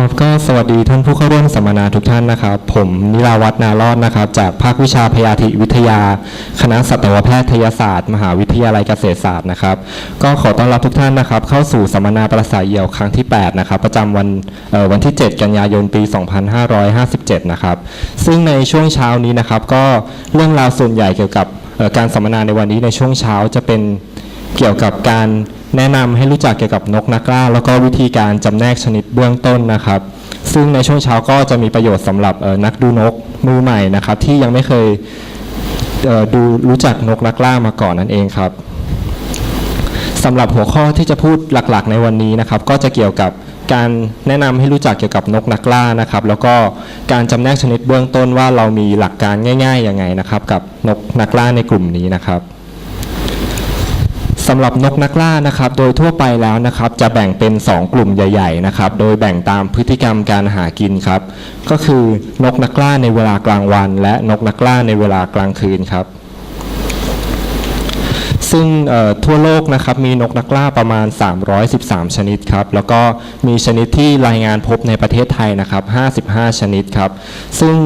ครับก็สวัสดีท่านผู้เข้าร่วมสัมมนาทุกท่านนะครับ ผมนิราวัฒนารอดนะครับ จากภาควิชาพยาธิวิทยา คณะสัตวแพทยศาสตร์ มหาวิทยาลัยเกษตรศาสตร์นะครับ ก็ขอต้อนรับทุกท่านนะครับ เข้าสู่สัมมนาประสาเยี่ยวครั้งที่ 8 นะครับ ประจำวันวันที่ 7 กันยายนปี 2557 นะครับ ซึ่งในช่วงเช้านี้นะครับก็เรื่องราวส่วนใหญ่เกี่ยวกับการสัมมนาในวันนี้ในช่วงเช้าจะเป็นเกี่ยวกับการ แนะนำให้รู้จักเกี่ยวกับนกนักล่าแล้วก็วิธีการจำแนกชนิดเบื้องต้นนะครับ ซึ่งในช่วงเช้าก็จะมีประโยชน์สำหรับนักดูนกมือใหม่นะครับ ที่ยังไม่เคยเดูรู้จักนกนักล่ามาก่อนนั่นเองครับสำหรับหัวข้อที่จะพูดหลักๆ ในวันนี้นะครับ ก็จะเกี่ยวกับการแนะนำให้รู้จักเกี่ยวกับนกนักล่านะครับ แล้วก็การจำแนกชนิดเบื้องต้นว่าเรามีหลักการง่ายๆยังไงนะครับ กับนกนักล่าในกลุ่มนี้นะครับ สำหรับนกนักล่านะครับโดยทั่วไปแล้วนะครับจะแบ่งเป็น 2 กลุ่มใหญ่ๆนะครับโดยแบ่งตามพฤติกรรมการหากินครับ ก็คือนกนักล่าในเวลากลางวัน และนกนักล่าในเวลากลางคืนครับ ซึ่งทั่วโลกนะครับมีนกนักล่าประมาณ 313 ชนิดครับ แล้วก็มีชนิดที่รายงานพบในประเทศไทยนะครับ 55 ชนิดครับ ซึ่ง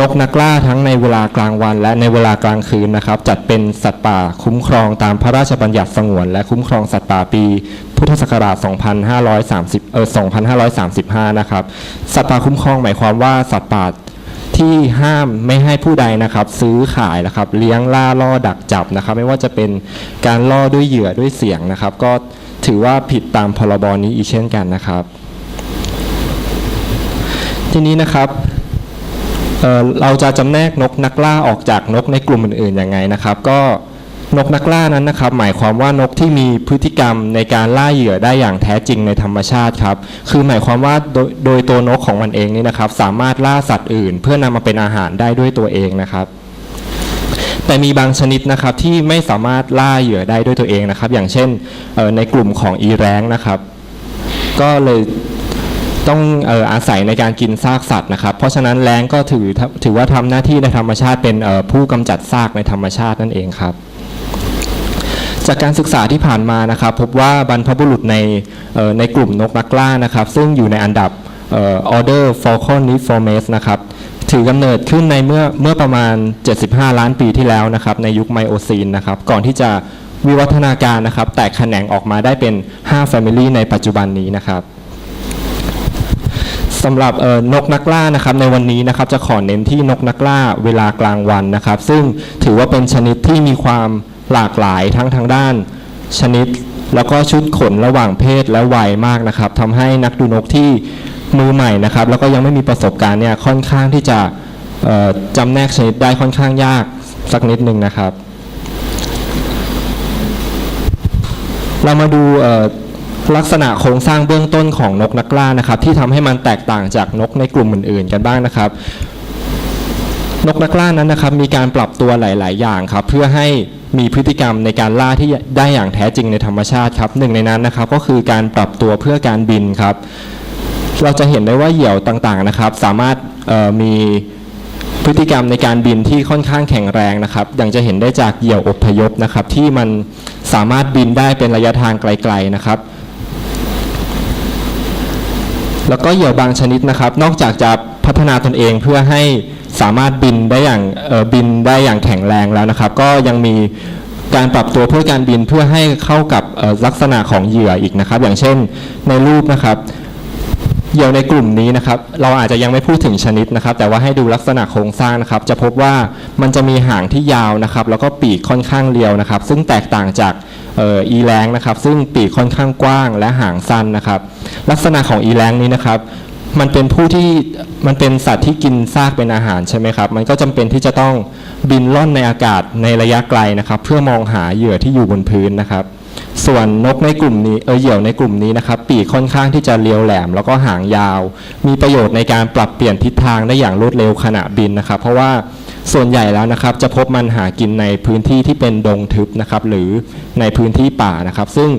นกนักล่าทั้งในเวลากลางวัน และในเวลากลางคืนนะครับ จัดเป็นสัตว์ป่าคุ้มครองตามพระราชบัญญัติสงวน และคุ้มครองสัตว์ป่าปี พุทธศักราช 2530 เออ 2535 นะครับ สัตว์ป่าคุ้มครองหมายความว่าสัตว์ป่า ที่ห้ามไม่ให้ผู้ใดนะครับ ซื้อขายนะครับ เลี้ยงล่าล่อดักจับนะครับ ไม่ว่าจะเป็นการล่อด้วยเหยื่อด้วยเสียงนะครับ ก็ถือว่าผิดตามพรบนี้อีกเช่นกันนะครับ ทีนี้นะครับเเราจะจำแนกนกนักล่าออกจากนกในกลุ่มอื่นๆยังไงนะครับ ก็ นกนักล่านั้นนะครับ หมายความว่านกที่มีพฤติกรรมในการล่าเหยื่อได้อย่างแท้จริงในธรรมชาติครับ คือหมายความว่าโดยโดยตัวนกของมันเองนี่นะครับ สามารถล่าสัตว์อื่น เพื่อนำมาเป็นอาหารได้ด้วยตัวเองนะครับแต่มีบางชนิดนะครับที่ไม่สามารถล่าเหยื่อได้ด้วยตัวเองนะครับ อย่างเช่นในกลุ่มของอีแร้งนะครับ ก็เลยต้องอออาศัยในการกินซากสัตว์นะครับ เพราะฉะนั้นแร้งก็ถือถือว่าทำหน้าที่ในธรรมชาติเป็นผู้กำจัดซากในธรรมชาตินั่นเองครับ จากการศึกษาที่ผ่านมานะครับ พบว่าบรรพบุรุษในในกลุ่มนกนักล่านะครับ ซึ่งอยู่ในอันดับ Order Falconiformes นะครับถือกำเนิดขึ้นในเมื่อเมื่อประมาณ 75 ล้านปีที่แล้วนะครับ ในยุคไมโอซีนนะครับ ก่อนที่จะวิวัฒนาการนะครับ แตกแขนงออกมาได้เป็น 5 Family ในปัจจุบันนี้นะครับสำหรับเอ่อนกนักล่านะครับในวันนี้นะครับจะขอเน้นที่นกนักล่าเวลากลางวันนะครับ ซึ่งถือว่าเป็นชนิดที่มีความ หลากหลายทั้งทางด้านชนิด แล้วก็ชุดขนระหว่างเพศและวัยมากนะครับทำให้นักดูนกที่มือใหม่นะครับ แล้วก็ยังไม่มีประสบการณ์เนี่ยค่อนข้างที่จะจำแนกชนิดได้ค่อนข้างยากสักนิดหนึ่งนะครับ เรามาดูลักษณะโครงสร้างเบื้องต้นของนกนักล่านะครับ ที่ทำให้มันแตกต่างจากนกในกลุ่มอื่น ๆ กันบ้างนะครับ นกนักล่านั้นนะครับ มีการปรับตัวหลาย ๆ อย่างครับ เพื่อให้ มีพฤติกรรมในการล่าที่ได้อย่างแท้จริงในธรรมชาติครับหนึ่งในนั้นนะครับก็คือการปรับตัวเพื่อการบินครับ เราจะเห็นได้ว่าเหยี่ยวต่างๆนะครับ สามารถมีพฤติกรรมในการบินที่ค่อนข้างแข็งแรงนะครับ อย่างจะเห็นได้จากเหยี่ยวอพยพนะครับ ที่มันสามารถบินได้เป็นระยะทางไกล ๆนะครับ แล้วก็เหยี่ยวบางชนิดนะครับ นอกจากจะพัฒนาตนเองเพื่อให้ สามารถบินได้อย่างบินได้อย่างแข็งแรงแล้วนะครับ ก็ยังมีการปรับตัวเพื่อการบินเพื่อให้เข้ากับลักษณะของเหยื่ออีกนะครับ อย่างเช่นในรูปนะครับเหยี่ยวในกลุ่มนี้นะครับ เราอาจจะยังไม่พูดถึงชนิดนะครับ แต่ว่าให้ดูลักษณะโครงสร้างนะครับ จะพบว่ามันจะมีหางที่ยาวนะครับ แล้วก็ปีกค่อนข้างเรียวนะครับ ซึ่งแตกต่างจากอีแรงนะครับ ซึ่งปีกค่อนข้างกว้างและหางสั้นนะครับ ลักษณะของอีแรงนี้นะครับ มันเป็นผู้ที่มันเป็นสัตว์ที่กินซากเป็นอาหารใช่ไหมครับ มันก็จำเป็นที่จะต้องบินล่อนในอากาศในระยะไกลนะครับ เพื่อมองหาเหยื่อที่อยู่บนพื้นนะครับ ส่วนนกในกลุ่มนี้เออเหยี่ยวในกลุ่มนี้นะครับ ปีกค่อนข้างที่จะเรียวแหลม แล้วก็หางยาว มีประโยชน์ในการปรับเปลี่ยนทิศทางได้อย่างรวดเร็วขณะบินนะครับ เพราะว่าส่วนใหญ่แล้วนะครับ จะพบมันหากินในพื้นที่ที่เป็นดงทึบนะครับ หรือในพื้นที่ป่านะครับ ซึ่ง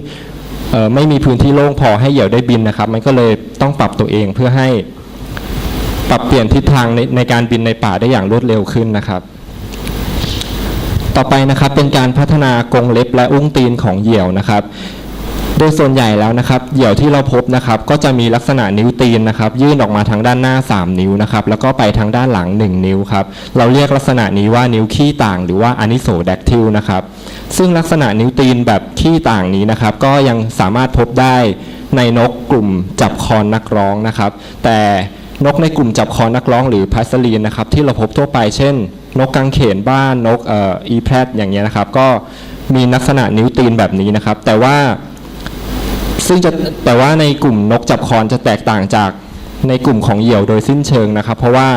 ไม่มีพื้นที่โล่งพอให้เหยี่ยวได้บินนะครับ มันก็เลยต้องปรับตัวเองเพื่อให้ปรับเปลี่ยนทิศทางในในการบินในป่าได้อย่างรวดเร็วขึ้นนะครับ ต่อไปนะครับเป็นการพัฒนากรงเล็บและอุ้งตีนของเหยี่ยวนะครับ โดยส่วนใหญ่แล้วนะครับ เหยี่ยวที่เราพบนะครับ ก็จะมีลักษณะนิ้วตีนนะครับ ยื่นออกมาทางด้านหน้า 3 นิ้วนะครับ แล้วก็ไปทางด้านหลัง 1 นิ้วครับ เราเรียกลักษณะนี้ว่านิ้วขี้ต่าง หรือว่าอนิโซแดกทิลนะครับ ซึ่งลักษณะนิ้วตีนแบบขี้ต่างนี้นะครับ ก็ยังสามารถพบได้ในนกกลุ่มจับคอนนักร้องนะครับ แต่นกในกลุ่มจับคอนนักร้องหรือพัสลีนนะครับ ที่เราพบทั่วไปเช่น นกกังเขนบ้านนกเอ่ออีแพรดอย่างเงี้ยนะครับ ก็มีลักษณะนิ้วตีนแบบนี้นะครับ แต่ว่าซึ่งจะแต่ว่าในกลุ่มนกจับคอนจะแตกต่างจาก ในกลุ่มของเหยี่ยวโดยสิ้นเชิงนะครับ เพราะว่า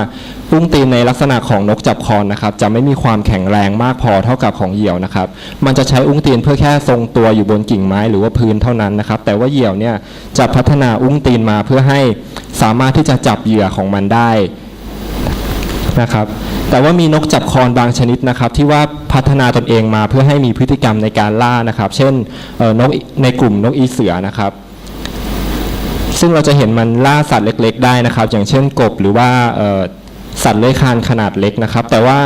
อุ้งตีนในลักษณะของนกจับคอนนะครับ จะไม่มีความแข็งแรงมากพอเท่ากับของเหยี่ยวนะครับ มันจะใช้อุ้งตีนเพื่อแค่ทรงตัวอยู่บนกิ่งไม้หรือว่าพื้นเท่านั้นนะครับ แต่ว่าเหยี่ยวเนี่ยจะพัฒนาอุ้งตีนมาเพื่อให้สามารถที่จะจับเหยื่อของมันได้นะครับแต่ว่ามีนกจับคอนบางชนิดนะครับที่ว่าพัฒนาตนเองมาเพื่อให้มีพฤติกรรมในการล่านะครับ เช่นนกในกลุ่มนกอีเสือนะครับ ซึ่งเราจะเห็นมันล่าสัตว์เล็ก ๆ ได้นะครับ อย่างเช่นกบหรือว่าสัตว์เลื้อยคลานขนาดเล็กนะครับ แต่ว่า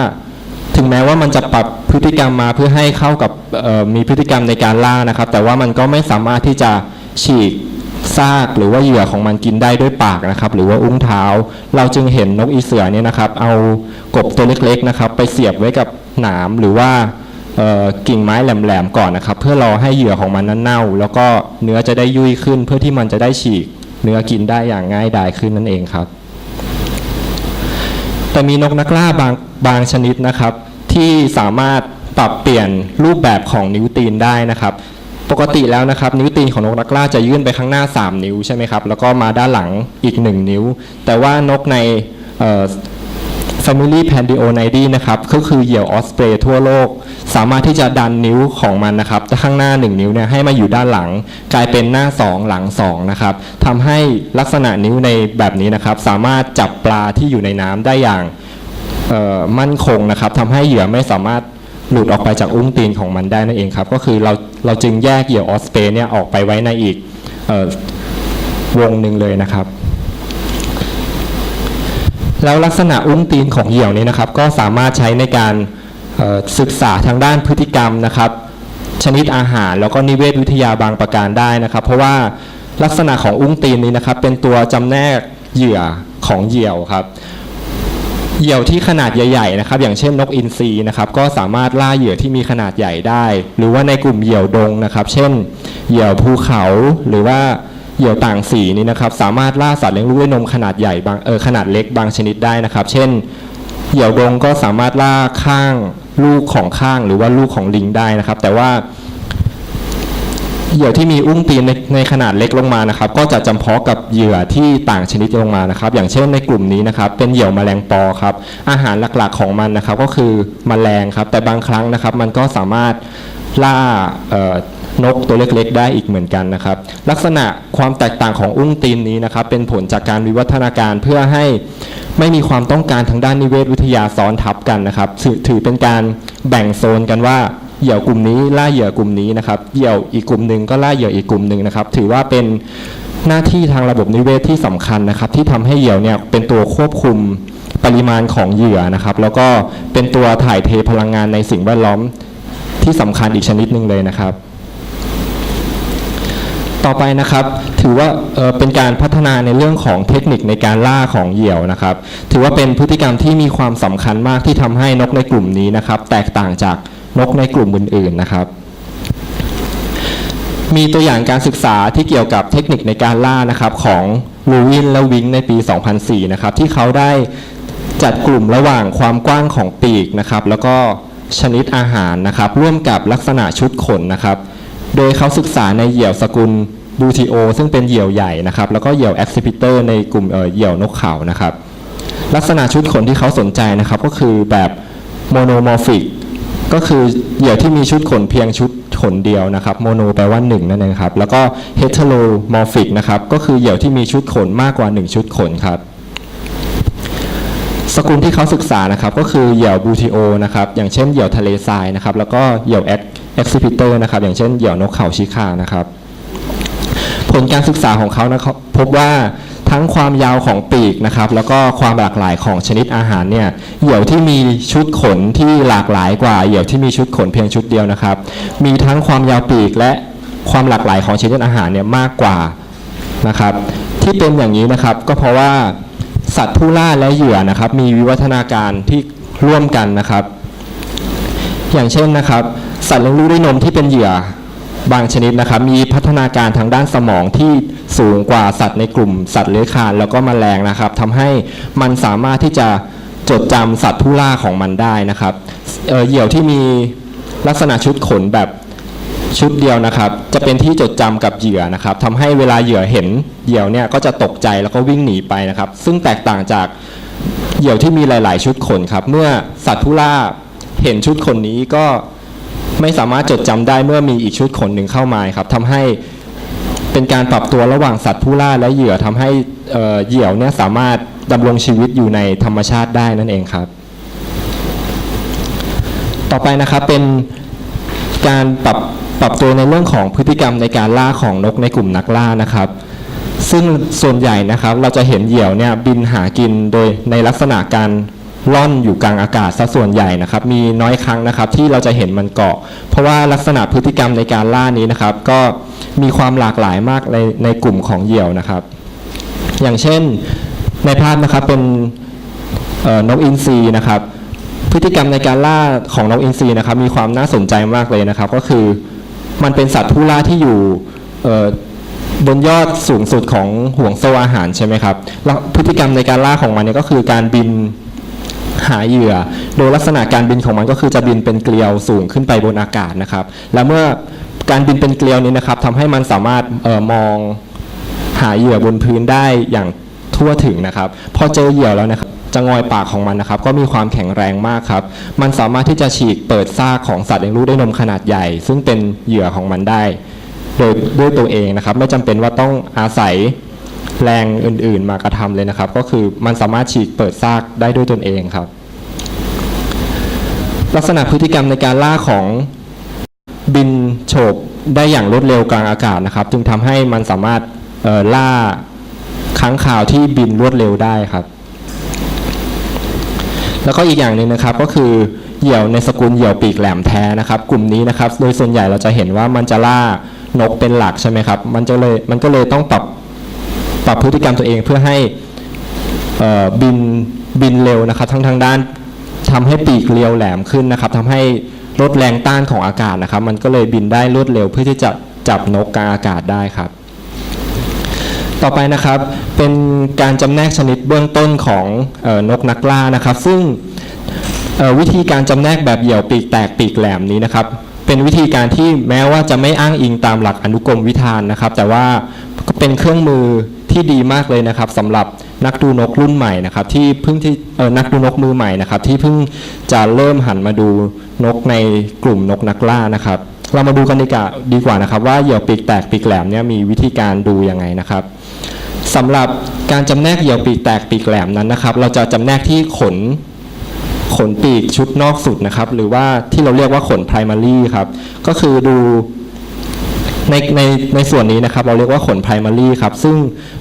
ถึงแม้ว่ามันจะปรับพฤติกรรมมาเพื่อให้เข้ากับมีพฤติกรรมในการล่านะครับ แต่ว่ามันก็ไม่สามารถที่จะฉีกซากหรือว่าเหยื่อของมันกินได้ด้วยปากนะครับ หรือว่าอุ้งเท้า เราจึงเห็นนกอีเสือเนี่ยนะครับ เอากบตัวเล็กๆนะครับ ไปเสียบไว้กับหนามหรือว่ากิ่งไม้แหลมๆก่อนนะครับ เพื่อรอให้เหยื่อของมันนั้นเน่า แล้วก็เนื้อจะได้ยุ่ยขึ้นเพื่อที่มันจะได้ฉีก เนื้อกินได้อย่างง่ายดายขึ้นนั่นเองครับ แต่มีนกนักล่าบางบางชนิดนะครับ ที่สามารถปรับเปลี่ยนรูปแบบของนิ้วตีนได้นะครับ ปกติแล้วนะครับ นิ้วตีนของนกนักล่าจะยื่นไปข้างหน้า 3 นิ้วใช่ไหมครับแล้วก็มาด้านหลังอีก 1 นิ้ว แต่ว่านกใน Family p a n d i o n i d e นะครับก็คือเหยี่ยวออสเตรทั่วโลก สามารถที่จะดันนิ้วของมันนะครับข้างหน้า 1 นิ้วเนี่ยให้มาอยู่ด้านหลัง กลายเป็นหน้า 2 หลัง2นะครับทำให้ลักษณะนิ้วในแบบนี้นะครับ สามารถจับปลาที่อยู่ในน้ำได้อย่างมั่นคงนะครับทำให้เหยื่อไม่สามารถหลุดออกไปจากอุ้งตีนของมันได้นั่นเองครับ ก็คือเราเราจึงแยกเหยี่ยวออสเตรเนี่ยออกไปไว้ในอีกออวงหนึ่งเลยนะครับ แล้วลักษณะอุ้งตีนของเหยี่ยวนี้นะครับ ก็สามารถใช้ในการ ศึกษาทางด้านพฤติกรรมนะครับ ชนิดอาหารแล้วก็นิเวศวิทยาบางประการได้นะครับ เพราะว่าลักษณะของอุ้งตีนนี้นะครับ เป็นตัวจำแนกเหยื่อของเหยี่ยวครับเหยี่ยวที่ขนาดใหญ่ๆนะครับ อย่างเช่นนกอินทรีนะครับ ก็สามารถล่าเหยื่อที่มีขนาดใหญ่ได้ หรือว่าในกลุ่มเหยี่ยวดงนะครับ เช่น เหยี่ยวภูเขาหรือว่าเหยี่ยวต่างสีนี่นะครับ สามารถล่าสัตว์เลี้ยงลูกด้วยนมขนาดใหญ่บางเออขนาดเล็กบางชนิดได้นะครับ เช่น เหยี่ยวดงก็สามารถล่าข้าง ลูกของข้างหรือว่าลูกของลิงได้นะครับ แต่ว่าเหยื่อที่มีอุ้งตีนในในขนาดเล็กลงมานะครับ ก็จะจำเพาะกับเหยื่อที่ต่างชนิดลงมานะครับ อย่างเช่นในกลุ่มนี้นะครับ เป็นเหยื่อมแมลงปอครับอาหารหลักๆของมันนะครับ ก็คือแมลงครับ แต่บางครั้งนะครับ มันก็สามารถ ล่านกตัวเล็กๆ ได้อีกเหมือนกันนะครับ ลักษณะความแตกต่างของอุ้งตีนนี้นะครับ เป็นผลจากการวิวัฒนาการเพื่อให้ไม่มีความต้องการทางด้านนิเวศวิทยาซ้อนทับกันนะครับ ถือถือเป็นการแบ่งโซนกันว่าเหยี่ยวกลุ่มนี้ล่าเหยื่อกลุ่มนี้นะครับเหยี่ยวอีกกลุ่มหนึ่งก็ล่าเหยื่ออีกกลุ่มหนึ่งนะครับ ถือว่าเป็นหน้าที่ทางระบบนิเวศที่สำคัญนะครับ ที่ทำให้เหยี่ยวเนี่ยเป็นตัวควบคุมปริมาณของเหยื่อนะครับ แล้วก็เป็นตัวถ่ายเทพลังงานในสิ่งแวดล้อม ที่สำคัญอีกชนิดหนึ่งเลยนะครับ ต่อไปนะครับถือว่าเเป็นการพัฒนาในเรื่องของเทคนิคในการล่าของเหยี่ยวนะครับ ถือว่าเป็นพฤติกรรมที่มีความสำคัญมากที่ทำให้นกในกลุ่มนี้นะครับ แตกต่างจากนกในกลุ่มอื่นๆนะครับมีตัวอย่างการศึกษาที่เกี่ยวกับเทคนิคในการล่านะครับของลูวินและวิงในปี 2004 นะครับที่เขาได้จัดกลุ่มระหว่างความกว้างของปีกนะครับ แล้วก็ ชนิดอาหารนะครับ ร่วมกับลักษณะชุดขนนะครับ โดยเขาศึกษาในเหยี่ยวสกุลบูทีโอซึ่งเป็นเหยี่ยวใหญ่นะครับ แล้วก็เหยี่ยวแอ c ซิพิเตอร์ในกลุ่มเหยี่ยวนกเขานะครับ ลักษณะชุดขนที่เขาสนใจนะครับ ก็คือแบบโมโนมอร์ฟิกก็คือเหยี่ยวที่มีชุดขนเพียงชุดขนเดียวนะครับโมโนแปลว่าหนึ่งนั่นเองครับ แล้วก็เฮ t โ r มอร์ฟิกนะครับ ก็คือเหยี่ยวที่มีชุดขนมากกว่า 1 ชุดขนครับ สกุลที่เขาศึกษานะครับก็คือเหยี่ยวบูทีโอนะครับอย่างเช่นเหยี่ยวทะเลทรายนะครับแล้วก็เหยี่ยวแอ c ซิพิเตอร์นะครับอย่างเช่นเหยี่ยวนกเขาชิคานะครับผลการศึกษาของเขานะครับพบว่าทั้งความยาวของปีกนะครับแล้วก็ความหลากหลายของชนิดอาหารเนี่ยเหยี่ยวที่มีชุดขนที่หลากหลายกว่าเหยี่ยวที่มีชุดขนเพียงชุดเดียวนะครับ มีทั้งความยาวปีกและความหลากหลายของชนิดอาหารเนี่ยมากกว่านะครับที่เป็นอย่างนี้นะครับก็เพราะว่า สัตว์ผู้ล่าและเหยื่อนะครับ มีวิวัฒนาการที่ร่วมกันนะครับ อย่างเช่นนะครับ สัตว์เลี้ยงลูกด้วยนมที่เป็นเหยื่อบางชนิดนะครับ มีพัฒนาการทางด้านสมองที่สูงกว่าสัตว์ในกลุ่ม สัตว์เลื้อยคลานแล้วก็แมลงนะครับทำให้มันสามารถที่จะจดจำสัตว์ผู้ล่าของมันได้นะครับเเหยี่ยวที่มีลักษณะชุดขนแบบ ชุดเดียวนะครับ จะเป็นที่จดจำกับเหยื่อนะครับทำให้เวลาเหยื่อเห็นเหยี่ยวเนี่ยก็จะตกใจแล้วก็วิ่งหนีไปนะครับ ซึ่งแตกต่างจากเหยี่ยวที่มีหลาย ๆ ชุดขนครับ เมื่อสัตว์ผู้ล่าเห็นชุดขนนี้ก็ไม่สามารถจดจำได้เมื่อมีอีกชุดขนหนึ่งเข้ามาครับทำให้เป็นการปรับตัวระหว่างสัตว์ผู้ล่าและเหยื่อทำให้เหยี่ยวเนี่ยสามารถดำรงชีวิตอยู่ในธรรมชาติได้นั่นเองครับ ต่อไปนะครับเป็นการปรับ ปรับตัวในเรื่องของพฤติกรรมในการล่าของนกในกลุ่มนักล่านะครับ ซึ่งส่วนใหญ่นะครับเราจะเห็นเหยี่ยวเนี่ยบินหากินโดยในลักษณะการล่อนอยู่กลางอากาศซะส่วนใหญ่นะครับ มีน้อยครั้งนะครับที่เราจะเห็นมันเกาะ เพราะว่าลักษณะพฤติกรรมในการล่านี้นะครับ ก็มีความหลากหลายมากในในกลุ่มของเหยี่ยวนะครับ อย่างเช่นในภาพนะครับเป็นนกอินทรีนะครับ พฤติกรรมในการล่าของนกอินทรีนะครับ มีความน่าสนใจมากเลยนะครับ ก็คือ มันเป็นสัตว์ผู้ล่าที่อยู่บนยอดสูงสุดของห่วงโซ่อาหารใช่ไหมครับแล้วพฤติกรรมในการล่าของมันเนี่ยก็คือการบินหาเหยื่อ โดยลักษณะการบินของมันก็คือจะบินเป็นเกลียวสูงขึ้นไปบนอากาศนะครับ แล้วเมื่อการบินเป็นเกลียวนี้นะครับทำให้มันสามารถออมองหาเหยื่อบนพื้นได้อย่างทั่วถึงนะครับ พอเจอเหยื่อแล้วนะครับ จะงอยปากของมันนะครับ ก็มีความแข็งแรงมากครับ มันสามารถที่จะฉีกเปิดซากของสัตว์เลี้ยงลูกด้วยนมขนาดใหญ่ ซึ่งเป็นเหยื่อของมันได้ โดยด้วยตัวเองนะครับ ไม่จำเป็นว่าต้องอาศัยแรงอื่น ๆ มากระทำเลยนะครับ ก็คือมันสามารถฉีกเปิดซากได้ด้วยตนเองครับ ลักษณะพฤติกรรมในการล่าของบินโฉบได้อย่างรวดเร็วกลางอากาศนะครับ จึงทำให้มันสามารถล่าค้างข่าวที่บินรวดเร็วได้ครับ แล้วก็อีกอย่างหนึ่งนะครับก็คือเหยี่ยวในสกุลเหยี่ยวปีกแหลมแท้นะครับ กลุ่มนี้นะครับโดยส่วนใหญ่เราจะเห็นว่ามันจะล่านกเป็นหลักใช่ไหมครับ มันจะเลยมันก็เลยต้องปรับปรับพฤติกรรมตัวเองเพื่อให้บินบินเร็วนะครับ ทั้งทางด้านทำให้ปีกเรียวแหลมขึ้นนะครับทำให้ลดแรงต้านของอากาศนะครับ มันก็เลยบินได้รวดเร็วเพื่อที่จะจับนกกลางอากาศได้ครับ ต่อไปนะครับเป็นการจำแนกชนิดเบื้องต้นของออนกนักล่านะครับ ซึ่งวิธีการจำแนกแบบเหยี่ยวปีกแตกปีกแหลมนี้นะครับ เป็นวิธีการที่แม้ว่าจะไม่อ้างอิงตามหลักอนุกรมวิธานนะครับ แต่ว่าก็เป็นเครื่องมือที่ดีมากเลยนะครับสำหรับนักดูนกรุ่นใหม่นะครับ ที่เพิ่งที่นักดูนกมือใหม่นะครับ ที่เพิ่งจะเริ่มหันมาดูนกในกลุ่มนกนักล่านะครับ เรามาดูกันดีกว่าดีกว่านะครับ ว่าเหยี่ยวปีกแตกปีกแหลมเนี่ยมีวิธีการดูยังไงนะครับ สำหรับการจำแนกเหยี่ยวปีกแตกปีกแหลมนั้นนะครับ เราจะจำแนกที่ขนขนปีกชุดนอกสุดนะครับ หรือว่าที่เราเรียกว่าขน primary ครับ ก็คือดูในในในส่วนนี้นะครับ เราเรียกว่าขน primary ครับ ซึ่ง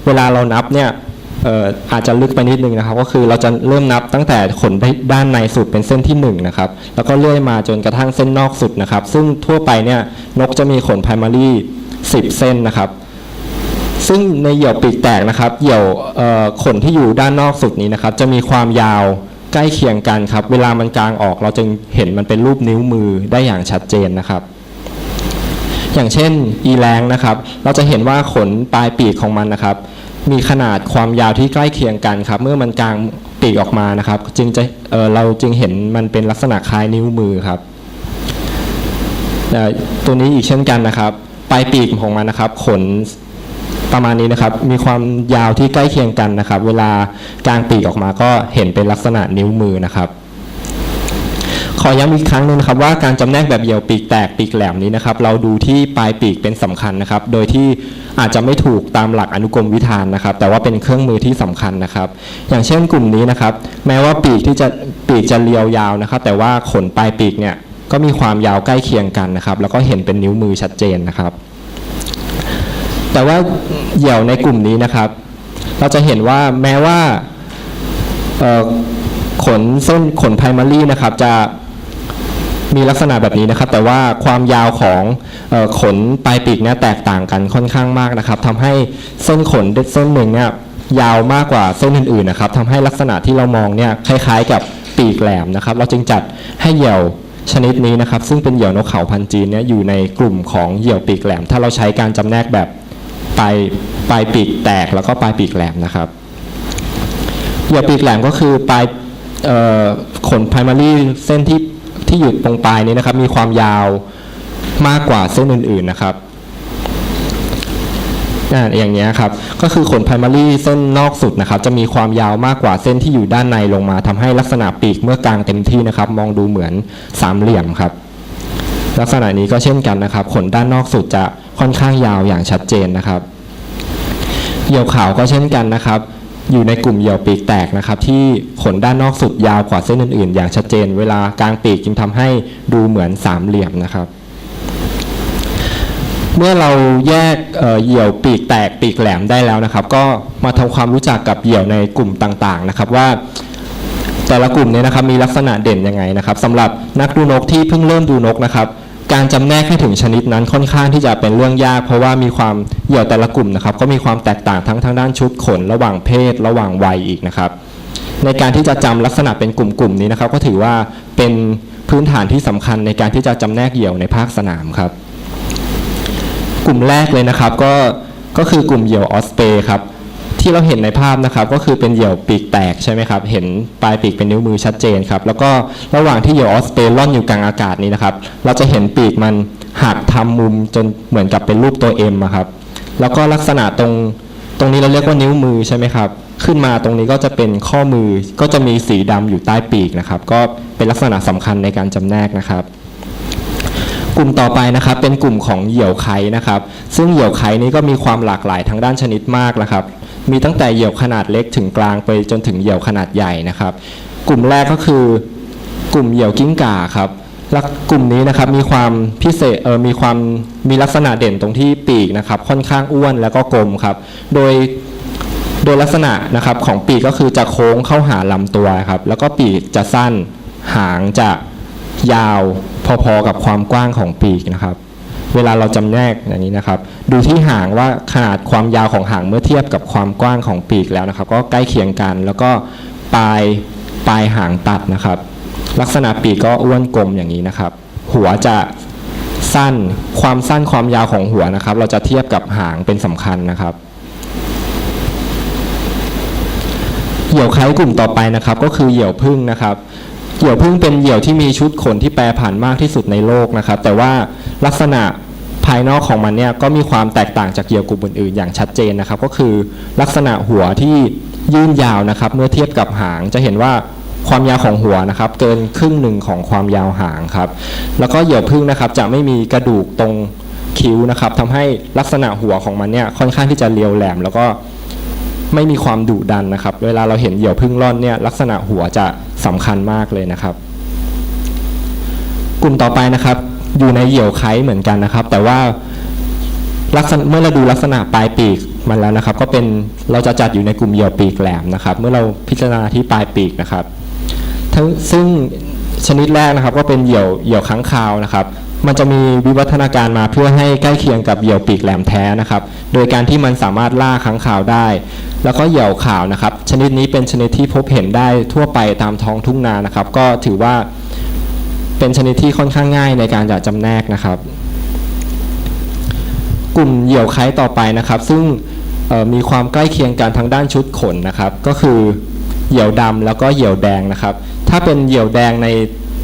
เวลาเรานับเนี่ยอออาจจะลึกไปนิดนึงนะครับ ก็คือเราจะเริ่มนับตั้งแต่ขนด้านในสุดเป็นเส้นที่หนึ่งนะครับแล้วก็เลื่อยมาจนกระทั่งเส้นนอกสุดนะครับ ซึ่งทั่วไปเนี่ยนกจะมีขน primary 10 เส้นนะครับ ซึ่งในเหยี่ยวปีกแตกนะครับ เหยี่ยวเอ่อขนที่อยู่ด้านนอกสุดนี้นะครับ จะมีความยาวใกล้เคียงกันครับ เวลามันกลางออกเราจึงเห็นมันเป็นรูปนิ้วมือได้อย่างชัดเจนนะครับ อย่างเช่นอีแรงนะครับ เราจะเห็นว่าขนปลายปีกของมันนะครับ มีขนาดความยาวที่ใกล้เคียงกันครับ เมื่อมันกลางปีกออกมานะครับ จึงจะเเราจึงเห็นมันเป็นลักษณะคล้ายนิ้วมือครับตัวนี้อีกเช่นกันนะครับ ปลายปีกของมันนะครับ ขน ประมาณนี้นะครับมีความยาวที่ใกล้เคียงกันนะครับ เวลากลางปีกออกมาก็เห็นเป็นลักษณะนิ้วมือนะครับ ขอย้ำอีกครั้งหนึงนะครับว่าการจำแนกแบบเหี่ยวปีกแตกปีกแหลมนี้นะครับ เราดูที่ปลายปีกเป็นสำคัญนะครับ โดยที่อาจจะไม่ถูกตามหลักอนุกรมวิธานนะครับ แต่ว่าเป็นเครื่องมือที่สำคัญนะครับ อย่างเช่นกลุ่มนี้นะครับ แม้ว่าปีกที่จะปีกจะเรียวยาวนะครับ แต่ว่าขนปลายปีกเนี่ยก็มีความยาวใกล้เคียงกันนะครับ แล้วก็เห็นเป็นนิ้วมือชัดเจนนะครับ แต่ว่า เหยี่ยวในกลุ่มนี้นะครับ เราจะเห็นว่าแม้ว่าขนเส้นขนไพรมารีนะครับจะมีลักษณะแบบนี้นะครับ แต่ว่าความยาวของออขนปลายปีกเนี่ยแตกต่างกันค่อนข้างมากนะครับทำให้เส้นขนเส้นหนึ่งเนี่ยยาวมากกว่าเส้นอื่นๆนะครับทำให้ลักษณะที่เรามองเนี่ยคล้ายๆกับปีกแหลมนะครับ เราจึงจัดให้เหยี่ยวชนิดนี้นะครับ ซึ่งเป็นเหยี่ยวนกเขาพันจีนเนี่ยอยู่ในกลุ่มของเหยี่ยวปีกแหลม ถ้าเราใช้การจำแนกแบบ ลายปลายปีกแตกแล้วก็ปลายปีกแหลมนะครับเหยี่ยวปีกแหลมก็คือปลายขน primary เส้นที่ที่อยู่ตรงปลายนี้นะครับ มีความยาวมากกว่าเส้นอื่นๆนะครับอย่างนี้ครับ ก็คือขน primary เส้นนอกสุดนะครับ จะมีความยาวมากกว่าเส้นที่อยู่ด้านในลงมาทำให้ลักษณะปีกเมื่อกลางเต็มที่นะครับ มองดูเหมือนสามเหลี่ยมครับ ลักษณะนี้ก็เช่นกันนะครับ ขนด้านนอกสุดจะค่อนข้างยาวอย่างชัดเจนนะครับ เหยี่ยวขาวก็เช่นกันนะครับ อยู่ในกลุ่มเหยี่ยวปีกแตกนะครับ ที่ขนด้านนอกสุดยาวกว่าเส้นอื่นๆ อย่างชัดเจน เวลากลางปีกจึงทำให้ดูเหมือนสามเหลี่ยมนะครับ เมื่อเราแยกเหยี่ยวปีกแตกปีกแหลมได้แล้วนะครับ ก็มาทำความรู้จักกับเหยี่ยวในกลุ่มต่างๆนะครับว่าแต่ละกลุ่มเนี้นะครับมีลักษณะเด่นยังไงนะครับสำหรับนักดูนกที่เพิ่งเริ่มดูนกนะครับ การจำแนกให้ถึงชนิดนั้นค่อนข้างที่จะเป็นเรื่องยาก เพราะว่ามีความเหยี่ยวแต่ละกลุ่มนะครับ ก็มีความแตกต่างทั้งทางด้านชุดขน ระหว่างเพศ ระหว่างวัยอีกนะครับ ในการที่จะจำลักษณะเป็นกลุ่มๆนี้นะครับ ก็ถือว่าเป็นพื้นฐานที่สำคัญในการที่จะจำแนกเหยี่ยวในภาคสนามครับ กลุ่มแรกเลยนะครับก็ก็คือกลุ่มเหยี่ยวออสเปรครับ ที่เราเห็นในภาพนะครับก็คือเป็นเหยี่ยวปีกแตกใช่ไหมครับ เห็นปลายปีกเป็นนิ้วมือชัดเจนครับ แล้วก็ระหว่างที่เหยี่ยวออสเปรลอนอยู่กลางอากาศนี้นะครับ เราจะเห็นปีกมันหักทำมุมจนเหมือนกับเป็นรูปตัว M อะครับ แล้วก็ลักษณะตรงตรงนี้เราเรียกว่านิ้วมือใช่ไหมครับ ขึ้นมาตรงนี้ก็จะเป็นข้อมือก็จะมีสีดำอยู่ใต้ปีกนะครับ ก็เป็นลักษณะสำคัญในการจำแนกนะครับกลุ่มต่อไปนะครับเป็นกลุ่มของเหยี่ยวไข่นะครับ ซึ่งเหยี่ยวไข่นี้ก็มีความหลากหลายทางด้านชนิดมากนะครับ มีตั้งแต่เหยี่ยวขนาดเล็กถึงกลางไปจนถึงเหยี่ยวขนาดใหญ่นะครับ กลุ่มแรกก็คือกลุ่มเหยี่ยวกิ้งก่าครับและกลุ่มนี้นะครับมีความพิเศษเออมีความมีลักษณะเด่นตรงที่ปีกนะครับ ค่อนข้างอ้วนแล้วก็กลมครับ โดยโดยลักษณะนะครับของปีกก็คือจะโค้งเข้าหาลำตัวครับแล้วก็ปีกจะสั้นหางจะยาวพอๆกับความกว้างของปีกนะครับ เวลาเราจำแนกอย่างนี้นะครับ ดูที่หางว่าขนาดความยาวของหางเมื่อเทียบกับความกว้างของปีกแล้วนะครับ ก็ใกล้เคียงกัน แล้วก็ปลายปลายหางตัดนะครับ ลักษณะปีกก็อ้วนกลมอย่างนี้นะครับ หัวจะสั้นความสั้นความยาวของหัวนะครับ เราจะเทียบกับหางเป็นสำคัญนะครับเหยี่ยวไข่กลุ่มต่อไปนะครับ ก็คือเหยี่ยวพึ่งนะครับ เหยี่ยวพึ่งเป็นเหยี่ยวที่มีชุดขนที่แปรผันมากที่สุดในโลกนะครับ แต่ว่าลักษณะภายนอกของมันเนี่ยก็มีความแตกต่างจากเหยี่ยวกลุ่มอื่นๆอย่างชัดเจนนะครับ ก็คือลักษณะหัวที่ยื่นยาวนะครับ เมื่อเทียบกับหางจะเห็นว่าความยาวของหัวนะครับ เกินครึ่งหนึ่งของความยาวหางครับ แล้วก็เหยี่ยวพึ่งนะครับ จะไม่มีกระดูกตรงคิ้วนะครับทำให้ลักษณะหัวของมันเนี่ยค่อนข้างที่จะเรียวแหลม แล้วก็ ไม่มีความดุดันนะครับ เวลาเราเห็นเหยี่ยวพึ่งร่อนเนี่ยลักษณะหัวจะสำคัญมากเลยนะครับ กลุ่มต่อไปนะครับ อยู่ในเหยี่ยวไข่เหมือนกันนะครับ แต่ว่าลักษณะเมื่อเราดูลักษณะปลายปีกมันแล้วนะครับ ก็เป็นเราจะจัดอยู่ในกลุ่มเหยี่ยวปีกแหลมนะครับ เมื่อเราพิจารณาที่ปลายปีกนะครับทั้งซึ่งชนิดแรกนะครับ ก็เป็นเหยี่ยวเหยี่ยวค้างคาวนะครับ มันจะมีวิวัฒนาการมาเพื่อให้ใกล้เคียงกับเหยี่ยวปีกแหลมแท้นะครับ โดยการที่มันสามารถล่าค้างคาวได้ แล้วก็เหยี่ยวขาวนะครับ ชนิดนี้เป็นชนิดที่พบเห็นได้ทั่วไปตามท้องทุ่งนานะครับ ก็ถือว่าเป็นชนิดที่ค่อนข้างง่ายในการจะจำแนกนะครับ กลุ่มเหยี่ยวไข่ต่อไปนะครับ ซึ่งมีความใกล้เคียงกันทางด้านชุดขนนะครับ ก็คือเหยี่ยวดำแล้วก็เหยี่ยวแดงนะครับ ถ้าเป็นเหยี่ยวแดงใน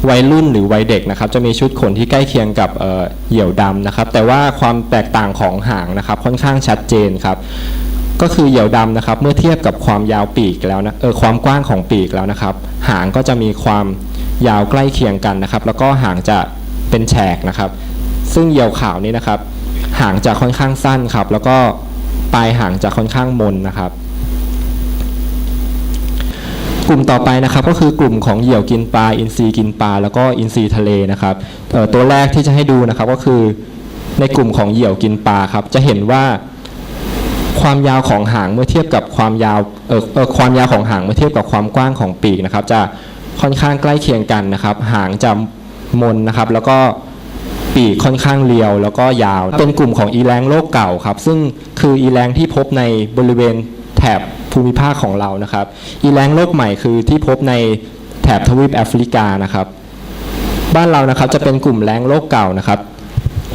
วัยรุ่นหรือวัยเด็กนะครับจะมีชุดขนที่ใกล้เคียงกับเหยี่ยวดำนะครับ แต่ว่าความแตกต่างของหางนะครับค่อนข้างชัดเจนครับก็คือเหยี่ยวดำนะครับเมื่อเทียบกับความยาวปีกแล้วนะเออความกว้างของปีกแล้วนะครับ หางก็จะมีความยาวใกล้เคียงกันนะครับ แล้วก็หางจะเป็นแฉกนะครับ ซึ่งเหยี่ยวขาวนี้นะครับ หางจะค่อนข้างสั้นครับ แล้วก็ปลายหางจะค่อนข้างมนนะครับ กลุ่มต่อไปนะครับก็คือกลุ่มของเหยี่ยวกินปลาอินทรีกินปลาแล้วก็อินทรีทะเลนะครับเอ่อตัวแรกที่จะให้ดูนะครับก็คือในกลุ่มของเหยี่ยวกินปลาครับจะเห็นว่าความยาวของหางเมื่อเทียบกับความยาวเออเออความยาวของหางเมื่อเทียบกับความกว้างของปีกนะครับ จะค่อนข้างใกล้เคียงกันนะครับ หางจะมนนะครับ แล้วก็ปีกค่อนข้างเรียวแล้วก็ยาว เป็นกลุ่มของอีแรงโลกเก่าครับ ซึ่งคืออีแรงที่พบในบริเวณแถบ ภูมิภาคของเรานะครับ อีแรงโลกใหม่คือที่พบในแถบทวีปแอฟริกานะครับ บ้านเรานะครับจะเป็นกลุ่มแรงโลกเก่านะครับ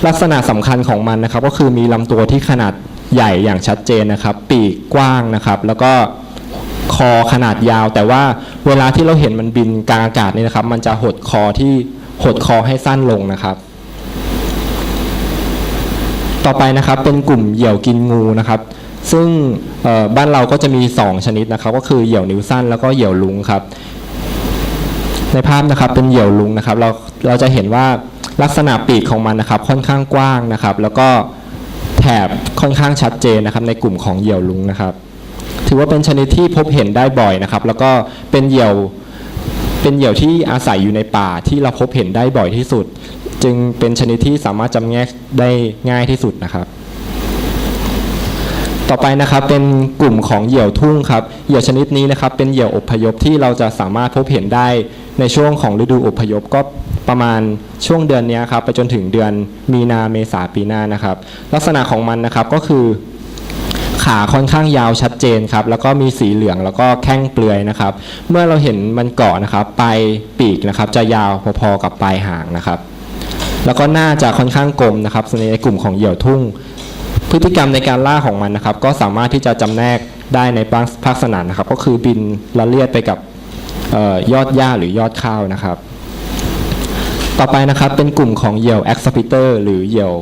ลักษณะสำคัญของมันนะครับ ก็คือมีลำตัวที่ขนาดใหญ่อย่างชัดเจนนะครับ ปีกกว้างนะครับ แล้วก็คอขนาดยาว แต่ว่าเวลาที่เราเห็นมันบินกลางอากาศนี่นะครับ มันจะหดคอที่หดคอให้สั้นลงนะครับ ต่อไปนะครับเป็นกลุ่มเหยี่ยวกินงูนะครับ ซึ่งบ้านเราก็จะมี 2 ชนิดนะครับ ก็คือเหยี่ยวนิ้วสั้นแล้วก็เหยี่ยวลุงครับ ในภาพนะครับเป็นเหยี่ยวลุงนะครับ เราเราจะเห็นว่าลักษณะปีกของมันนะครับ ค่อนข้างกว้างนะครับ แล้วก็แถบค่อนข้างชัดเจนนะครับ ในกลุ่มของเหยี่ยวลุงนะครับ ถือว่าเป็นชนิดที่พบเห็นได้บ่อยนะครับ แล้วก็เป็นเหยี่ยวเป็นเหยี่ยวที่อาศัยอยู่ในป่าที่เราพบเห็นได้บ่อยที่สุด จึงเป็นชนิดที่สามารถจำแนกได้ง่ายที่สุดนะครับ ต่อไปนะครับเป็นกลุ่มของเหยี่ยวทุ่งครับเหยี่ยวชนิดนี้นะครับเป็นเหยี่ยวอพยพที่เราจะสามารถพบเห็นได้ในช่วงของฤดูอพยพก็ประมาณช่วงเดือนนี้ครับไปจนถึงเดือนมีนาเมษาปีหน้านะครับ ลักษณะของมันนะครับก็คือ ขาค่อนข้างยาวชัดเจนครับแล้วก็มีสีเหลืองแล้วก็แข้งเปลือยนะครับ เมื่อเราเห็นมันเกาะนะครับปลายปีกนะครับจะยาวพอๆกับปลายหางนะครับแล้วก็หน้าจะค่อนข้างกลมนะครับในกลุ่มของเหยี่ยวทุ่ง พฤติกรรมในการล่าของมันนะครับ ก็สามารถที่จะจำแนกได้ในภาคสนามนะครับ ก็คือบินละเลียดไปกับออยอดหญ้าหรือยอดข้าวนะครับ ต่อไปนะครับเป็นกลุ่มของเหยี่ยวแอ็กซิพิเตอร์หรือเหยี่ยว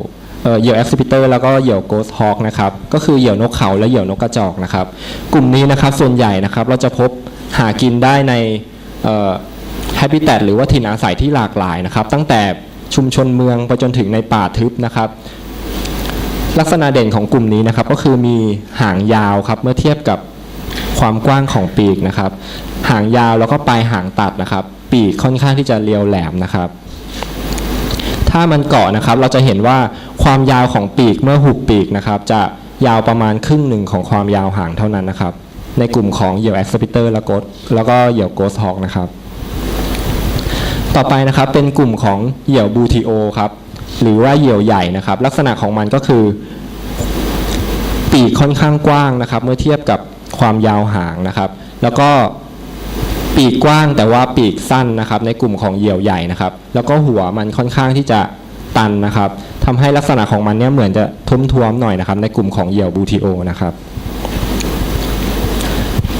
เอ่อเหยี่ยวแอ็กซิพิเตอร์แล้วก็เหยี่ยวโกสฮอคนะครับก็คือเหยี่ยวนกเขาและเหยี่ยวนกกระจอกนะครับ กลุ่มนี้นะครับส่วนใหญ่นะครับเราจะพบหากินได้ในแฮบิแตหรือว่าถิ่นอาศัยที่หลากหลายนะครับ ตั้งแต่ชุมชนเมืองไปจนถึงในป่าทึบนะครับ ลักษณะเด่นของกลุ่มนี้นะครับก็คือมีหางยาวครับเมื่อเทียบกับความกว้างของปีกนะครับ หางยาวแล้วก็ปลายหางตัดนะครับ ปีกค่อนข้างที่จะเรียวแหลมนะครับ ถ้ามันเกาะนะครับเราจะเห็นว่าความยาวของปีกเมื่อหุบปีกนะครับ จะยาวประมาณครึ่งหนึ่งของความยาวหางเท่านั้นนะครับ ในกลุ่มของเหยี่ยวแอ็กซิพิเตอร์และโกสแล้วก็เหยี่ยวโกสฮอกนะครับ ต่อไปนะครับเป็นกลุ่มของเหยี่ยวบูทีโอครับ หรือว่าเหยี่ยวใหญ่นะครับ ลักษณะของมันก็คือ ปีกค่อนข้างกว้างนะครับ เมื่อเทียบกับความยาวหางนะครับ แล้วก็ปีกกว้างแต่ว่าปีกสั้นนะครับ ในกลุ่มของเหยี่ยวใหญ่นะครับ แล้วก็หัวมันค่อนข้างที่จะตันนะครับทำให้ลักษณะของมันเนี่ยเหมือนจะทุ้มทวมๆหน่อยนะครับ ในกลุ่มของเหยี่ยวบูทีโอนะครับ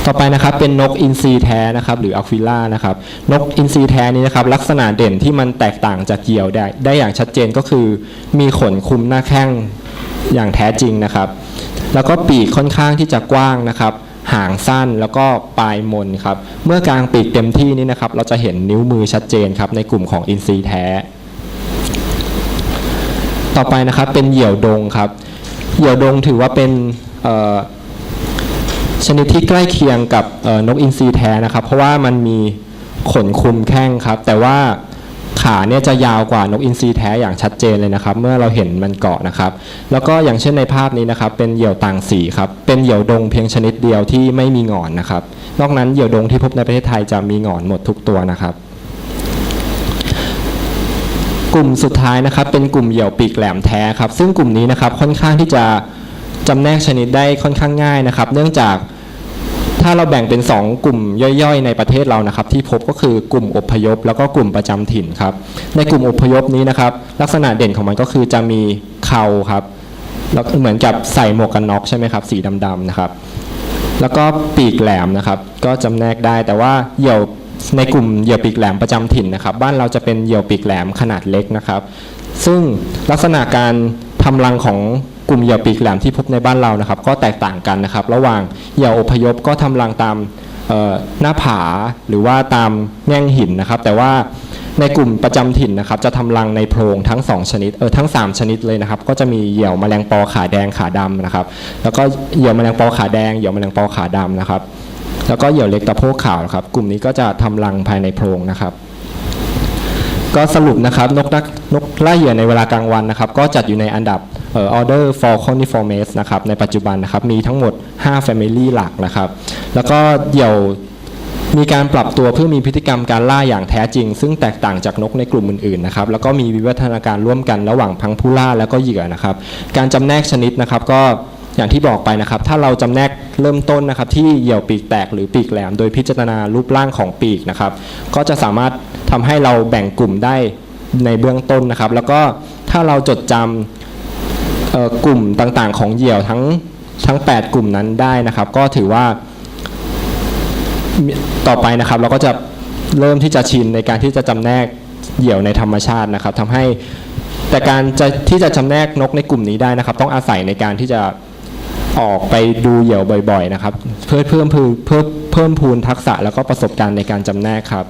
ต่อไปนะครับเป็นนกอินทรีแท้นะครับหรืออัลฟิล่านะครับนกอินทรีแท้นี้นะครับลักษณะเด่นที่มันแตกต่างจากเหยี่ยวได้ได้อย่างชัดเจนก็คือ มีขนคุมหน้าแข้งอย่างแท้จริงนะครับ แล้วก็ปีกค่อนข้างที่จะกว้างนะครับหางสั้นแล้วก็ปลายมนครับเมื่อกลางปีกเต็มที่นี้นะครับเราจะเห็นนิ้วมือชัดเจนครับในกลุ่มของอินทรีแท้ ต่อไปนะครับเป็นเหยี่ยวดงครับเหยี่ยวดงถือว่าเป็น ชนิดที่ใกล้เคียงกับนกอินทรีแท้นะครับ เพราะว่ามันมีขนคลุมแข้งครับ แต่ว่าขาเนี่ยจะยาวกว่านกอินทรีแท้อย่างชัดเจนเลยนะครับ เมื่อเราเห็นมันเกาะนะครับ แล้วก็อย่างเช่นในภาพนี้นะครับ เป็นเหยี่ยวต่างสีครับเป็นเหยี่ยวดงเพียงชนิดเดียวที่ไม่มีงอนนะครับ นอกนั้นเหยี่ยวดงที่พบในประเทศไทยจะมีงอนหมดทุกตัวนะครับกลุ่มสุดท้ายนะครับเป็นกลุ่มเหยี่ยวปีกแหลมแท้ครับ ซึ่งกลุ่มนี้นะครับค่อนข้างที่จะจำแนกชนิดได้ค่อนข้างง่ายนะครับ เนื่องจาก ถ้าเราแบ่งเป็น 2 กลุ่มย่อยๆ ในประเทศเรานะครับ ที่พบก็คือกลุ่มอพยพ แล้วก็กลุ่มประจำถิ่นครับในกลุ่มอพยพนี้นะครับ ลักษณะเด่นของมันก็คือจะมีเขาครับแล้วเหมือนกับใส่หมวกกันน็อกใช่ไหมครับสีดำๆนะครับ แล้วก็ปีกแหลมนะครับ ก็จำแนกได้แต่ว่าเหยี่ยวในกลุ่มเหยี่ยวปีกแหลมประจำถิ่นนะครับ บ้านเราจะเป็นเหยี่ยวปีกแหลมขนาดเล็กนะครับ ซึ่งลักษณะการทำรังของ กลุ่มเหยี่ยวปีกแหลมที่พบในบ้านเรานะครับ ก็แตกต่างกันนะครับ ระหว่างเหยี่ยวอพยพก็ทำรังตามหน้าผาหรือว่าตามแง่งหินนะครับ แต่ว่าในกลุ่มประจำถิ่นนะครับ จะทำรังในโพรงทั้ง 2 ชนิดเออทั้ง 3 ชนิดเลยนะครับ ก็จะมีเหยี่ยวแมลงปอขาแดงขาดำนะครับ แล้วก็เหยี่ยวแมลงปอขาแดงเหยี่ยวแมลงปอขาดำนะครับ แล้วก็เหยี่ยวเล็กตะโพกขาวครับ กลุ่มนี้ก็จะทำรังภายในโพรงนะครับก็สรุปนะครับนกนกนกล่าเหยื่อในเวลากลางวันนะครับ ก็จัดอยู่ในอันดับ ออ order Falconiformes นะครับในปัจจุบันนะครับมีทั้งหมด 5 family หลักนะครับ แล้วก็เหยี่ยวมีการปรับตัวเพื่อมีพฤติกรรมการล่าอย่างแท้จริง ซึ่งแตกต่างจากนกในกลุ่มอื่นๆนะครับแล้วก็มีวิวัฒนาการร่วมกันระหว่างพังผู้ล่าแล้วก็เหยื่อนะครับ การจำแนกชนิดนะครับก็อย่างที่บอกไปนะครับ ถ้าเราจำแนกเริ่มต้นนะครับ ที่เหยี่ยวปีกแตกหรือปีกแหลม โดยพิจารณารูปร่างของปีกนะครับ ก็จะสามารถทำให้เราแบ่งกลุ่มได้ในเบื้องต้นนะครับ แล้วก็ถ้าเราจดจำเอ่อ กลุ่มต่างๆ ของเหยี่ยวทั้งทั้ง 8 กลุ่มนั้นได้นะครับ ก็ถือว่าต่อไปนะครับเราก็จะเริ่มที่จะชินในการที่จะจำแนกเหยี่ยวในธรรมชาตินะครับทำให้แต่การจะที่จะจำแนกนกในกลุ่มนี้ได้นะครับ ต้องอาศัยในการที่จะออกไปดูเหยี่ยวบ่อย ๆ นะครับ เพื่อเพิ่มเพิ่ม เพิ่มพูนทักษะแล้วก็ประสบการณ์ในการจำแนกครับ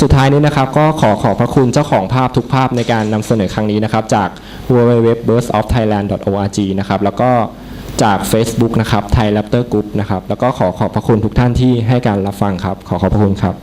สุดท้ายนี้นะครับก็ขอขอบพระคุณเจ้าของภาพทุกภาพในการนำเสนอครั้งนี้นะครับ จาก www.burstofthailand.org นะครับแล้วก็จาก Facebook นะครับ Thai Raptor Group นะครับ แล้วก็ขอขอบพระคุณทุกท่านที่ให้การรับฟังครับ ขอขอบพระคุณครับ